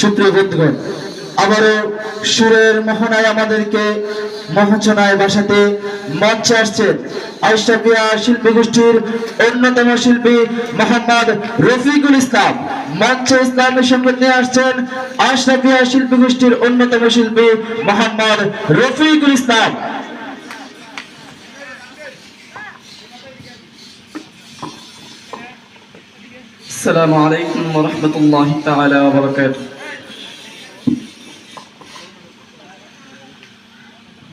সুপ্রিয় বন্ধুগণ আবারও সুরের মোহনায় আমাদেরকে মোহচনায় বাসাতে মঞ্চে আসছেন আইসাফিয়া শিল্পী গোষ্ঠীর অন্যতম শিল্পী মোহাম্মদ রফিকুল ইসলাম মঞ্চে ইসলামের সঙ্গে নিয়ে আসছেন আশরাফিয়া শিল্পী গোষ্ঠীর অন্যতম শিল্পী মোহাম্মদ রফিকুল ইসলাম السلام عليكم ورحمة الله تعالى وبركاته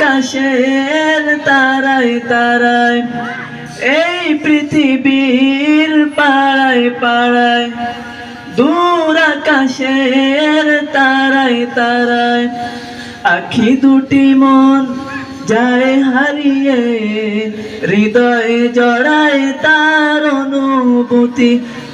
আকাশের তারায় তারায়, এই পৃথিবীর পাড়ায় পাড়ায়, দূর আকাশের তারায় তারায়, আখি দুটি মন যায় হারিয়ে, হৃদয়ে জড়ায় তার অনুভূতি।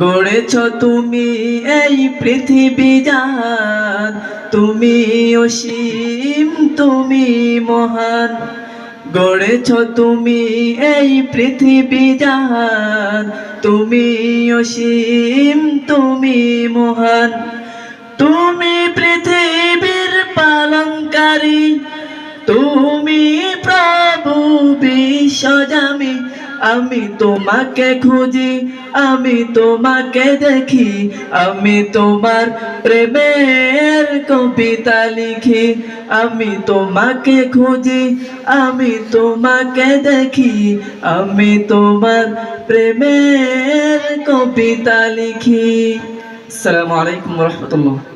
গড়েছ তুমি এই পৃথিবী জাহান তুমি অসীম, তুমি মহান। গড়েছ তুমি এই পৃথিবী জাহান তুমি অসীম, তুমি মহান। তুমি পৃথিবীর পালনকারী। তুমি প্রভু বিশ্বজামি আমি তোমাকে খুঁজি, আমি তোমাকে দেখি, আমি তোমার প্রেমের কবিতা লিখি। আমি তোমাকে খুঁজি, আমি তোমাকে দেখি, আমি তোমার প্রেমের কবিতা লিখি। আসসালামু আলাইকুম রহমতুল্লাহ।